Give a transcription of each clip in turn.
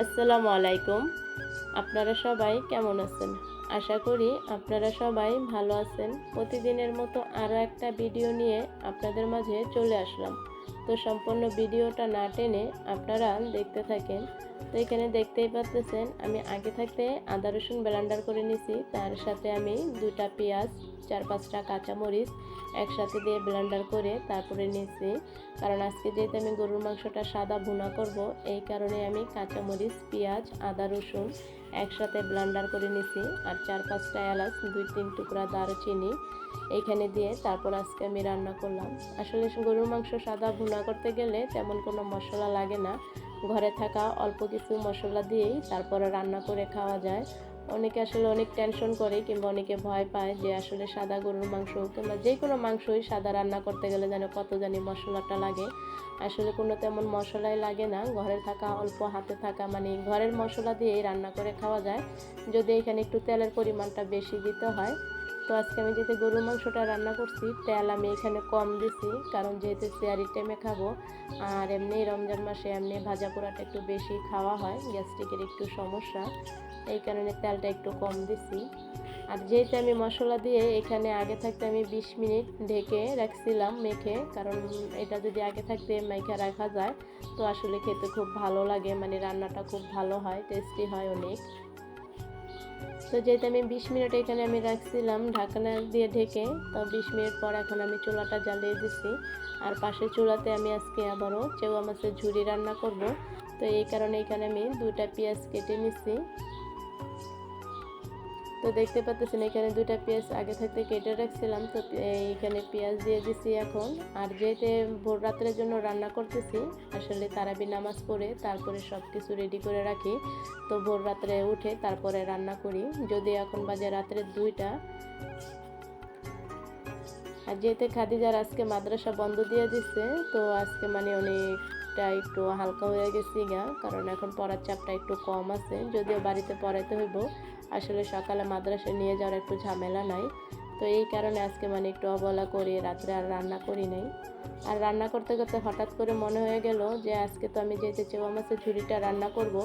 আসসালামু আলাইকুম। আপনারা সবাই কেমন আছেন? আশা করি আপনারা সবাই ভালো আছেন। প্রতিদিনের মতো আরও একটা ভিডিও নিয়ে আপনাদের মাঝে চলে আসলাম। তো সম্পূর্ণ ভিডিওটা না টেনে আপনারা দেখতে থাকেন। তো এখানে দেখতেই পাচ্ছেন, আমি আগে থাকতে আদা রসুন ব্লেন্ডার করে নিছি। তার সাথে আমি দুটা পেঁয়াজ চার পাঁচটা কাঁচামরিচ একসাথে দিয়ে ব্লেন্ডার করে তারপরে নিয়েছি কারণ আজকে যেহেতু আমি গরুর মাংসটা সাদা ভুনা করব, এই কারণে আমি কাঁচামরিচ, পেঁয়াজ, আদা, রসুন একসাথে ব্লেন্ডার করে নিছি। আর চার পাঁচটা এলাচ, দুই তিন টুকরা দারুচিনি এইখানে দিয়ে তারপর আজকে আমি রান্না করলাম। আসলে গরুর মাংস সাদা ভুনা করতে গেলে তেমন কোনো মশলা লাগে না। ঘরে থাকা অল্প কিছু মশলা দিয়েই তারপরে রান্না করে খাওয়া যায়। অনেকে আসলে অনেক টেনশন করে কিংবা অনেকে ভয় পায় যে আসলে সাদা গরুর মাংস কিংবা যে কোনো মাংসই সাদা রান্না করতে গেলে যেন কত জানি মশলাটা লাগে। আসলে কোনো তেমন মশলাই লাগে না, ঘরে থাকা, অল্প হাতে থাকা মানে ঘরের মশলা দিয়েই রান্না করে খাওয়া যায়। যদি এখানে একটু তেলের পরিমাণটা বেশি দিতে হয় তো আজকে আমি যেহেতু গরুর মাংসটা রান্না করছি, তেল আমি এখানে কম দিছি, কারণ যেহেতু সিয়ারির টাইমে খাব, আর এমনি রমজান মাসে এমনি ভাজা পোড়াটা একটু বেশি খাওয়া হয়, গ্যাস্ট্রিকের একটু সমস্যা, এই কারণে তেলটা একটু কম দিছি। আর যেহেতু আমি মশলা দিয়ে এখানে আগে থাকতে আমি বিশ মিনিট ঢেকে রাখছিলাম মেখে, কারণ এটা যদি আগে থাকতে মেখে রাখা যায়, তো আসলে খেতে খুব ভালো লাগে মানে রান্নাটা খুব ভালো হয় টেস্টি হয় অনেক। তো যেহেতু আমি বিশ মিনিট এখানে আমি রাখছিলাম, ঢাকনা দিয়ে ঢেকে, তো বিশ মিনিট পর এখন আমি চুলাটা জ্বালিয়ে দিচ্ছি আর পাশের চুলাতে আমি আজকে আবারও চেউয়া মাছের ঝুড়ি রান্না করব। তো এই কারণে এখানে আমি দুটা পেঁয়াজ কেটে নিচ্ছি তো দেখতে পাচ্ছেন এখানে দুটা পেঁয়াজ আগে থাকতে কেটে রাখছিলাম। তো এইখানে পেঁয়াজ দিয়ে দিছি এখন। আর যেতে ভোর রাত্রের জন্য রান্না করতেছি, আসলে তারাবি নামাজ পড়ে, তারপরে সব কিছু রেডি করে রাখি। তো ভোর রাত্রে উঠে তারপরে রান্না করি। যদি এখন বাজে রাত্রে দুইটা। আর যেতে খাদিজার আজকে মাদ্রাসা বন্ধ দিয়ে দিচ্ছে তো আজকে মানে অনেকটা একটু হালকা হয়ে গেছি গা, কারণ এখন পড়ার চাপটা একটু কম আছে। যদিও বাড়িতে পড়াইতে হইব, আসলে সকালে মাদ্রাসে নিয়ে যাওয়ার একটু ঝামেলা নাই। তো এই কারণে আজকে মানে একটু অবলা করে, রাত্রে আর রান্না করি নাই। আর রান্না করতে করতে হঠাৎ করে মনে হয়ে গেল যে আজকে তো আমি যেতে চেওয়া মাছের ঝুড়িটা রান্না করব।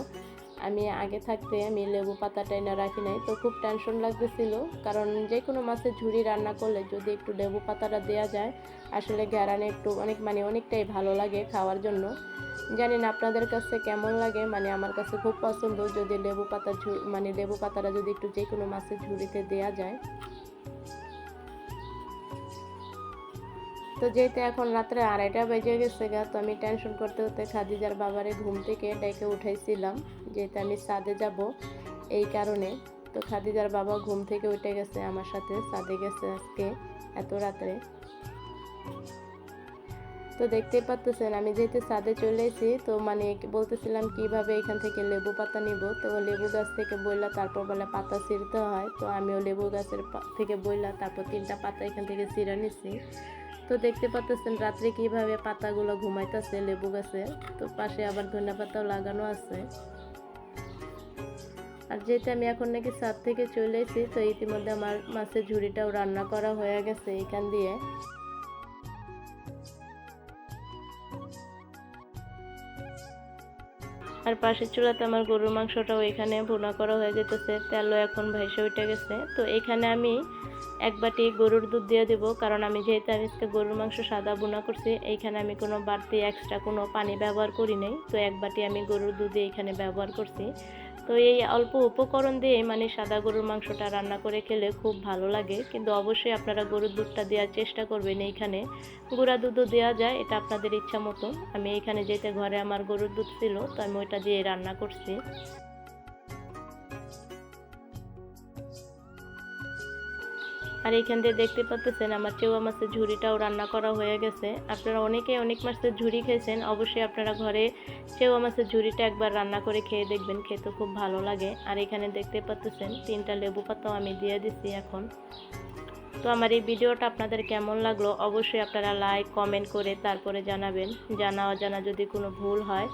আমি আগে থাকতে আমি লেবু পাতাটা এনে রাখি নাই, তো খুব টেনশন লাগতেছিল। কারণ যে কোনো মাছের ঝুড়ি রান্না করলে যদি একটু লেবু পাতাটা দেওয়া যায়, আসলে গ্যারানে একটু অনেক মানে অনেকটাই ভালো লাগে খাওয়ার জন্য। জানি না আপনাদের কাছে কেমন লাগে মানে আমার কাছে খুব পছন্দ যদি লেবু পাতা মানে লেবু পাতাটা যদি একটু যে কোনো মাছের ঝুড়িতে দেওয়া যায়। তো যেহেতু এখন রাত্রে আড়াইটা বেজে গেছে গা, তো আমি টেনশন করতে করতে খাদিজার বাবারে ঘুম থেকে ডেকে উঠাইছিলাম, যেহেতু আমি সাদে যাব এই কারণে। তো খাদিজার বাবা ঘুম থেকে উঠে গেছে, আমার সাথে সাদে গেছে আজকে, এত রাত্রে। তো দেখতেই পাচ্তেছেন, আমি যেহেতু ছাদে চলে এসেছি, তো মানে বলতেছিলাম কীভাবে এখান থেকে লেবু পাতা নিব। তো লেবু গাছ থেকে বইলা তারপর বলে পাতা ছিঁড়তে হয়, তো আমিও লেবু গাছের থেকে বইলা তারপর তিনটা পাতা এখান থেকে ছিঁড়ে নিছি। তো দেখতে পাচ্তেছেন রাত্রে কীভাবে পাতাগুলো ঘুমাইতেছে, লেবু গাছে। তো পাশে আবার ধনিয়া পাতাও লাগানো আছে। আর যেহেতু আমি এখন নাকি ছাদ থেকে চলে এসেছি, তো ইতিমধ্যে আমার মাছের ঝুড়িটাও রান্না করা হয়ে গেছে এখান দিয়ে। আর পাশের চুলাতে আমার গরুর মাংসটাও এখানে ভুনা করা হয়ে যেতেছে তেলও এখন ভাইসে উঠে গেছে। তো এখানে আমি এক বাটি গরুর দুধ দিয়ে দেব, কারণ আমি যেহেতু আজকে গরুর মাংস সাদা বোনা করছি, এইখানে আমি কোনো বাড়তি এক্সট্রা কোনো পানি ব্যবহার করি নাই। তো এক বাটি আমি গরুর দুধে এইখানে ব্যবহার করছি। তো এই অল্প উপকরণ দিয়ে মানে সাদা গরুর মাংসটা রান্না করে খেলে খুব ভালো লাগে। কিন্তু অবশ্যই আপনারা গরুর দুধটা দেওয়ার চেষ্টা করবেন এইখানে। গুঁড়া দুধও দেওয়া যায়, এটা আপনাদের ইচ্ছা মতো আমি এখানে যেতে ঘরে আমার গরুর দুধ ছিল, তো আমি ওইটা দিয়ে রান্না করছি। আর এইখান দিয়ে দেখতে পাচ্ছেন আমার চেওয়া মাছের ঝুড়িটাও রান্না করা হয়ে গেছে। আপনারা অনেকে অনেক মাছের ঝুড়ি খেয়েছেন, অবশ্যই আপনারা ঘরে চেওয়া মাছের ঝুড়িটা একবার রান্না করে খেয়ে দেখবেন, খেতে খুব ভালো লাগে। আর এখানে দেখতে পাচ্ছেন তিনটা লেবু পাতাও আমি দিয়ে দিচ্ছি এখন। তো আমার এই ভিডিওটা আপনাদের কেমন লাগল অবশ্যই আপনারা লাইক, কমেন্ট করে তারপরে জানাবেন। জানা অজানা যদি কোনো ভুল হয়,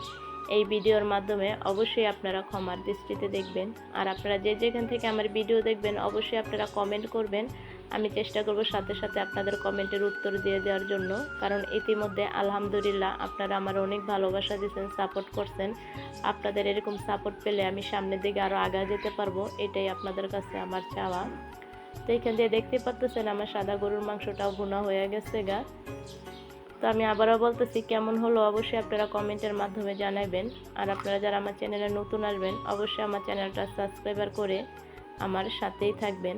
এই ভিডিওর মাধ্যমে অবশ্যই আপনারা ক্ষমার দৃষ্টিতে দেখবেন। আর আপনারা যে যেখান থেকে আমার ভিডিও দেখবেন, অবশ্যই আপনারা কমেন্ট করবেন। আমি চেষ্টা করব সাথে সাথে আপনাদের কমেন্টের উত্তর দিয়ে দেওয়ার জন্য। কারণ ইতিমধ্যে আলহামদুলিল্লাহ আপনারা আমার অনেক ভালোবাসা দিয়েছেন সাপোর্ট করছেন। আপনাদের এরকম সাপোর্ট পেলে আমি সামনের দিকে আরও আগা যেতে পারব, এটাই আপনাদের কাছে আমার চাওয়া। তো এখান দিয়ে দেখতে পাচ্ছেন আমার সাদা গরুর মাংসটাও ভুনা হয়ে গেছে গা। তো আমি আবারও বলতেছি, কেমন হলো অবশ্যই আপনারা কমেন্টের মাধ্যমে জানাবেন। আর আপনারা যারা আমার চ্যানেলে নতুন আসবেন, অবশ্যই আমার চ্যানেলটা সাবস্ক্রাইবার করে আমার সাথেই থাকবেন।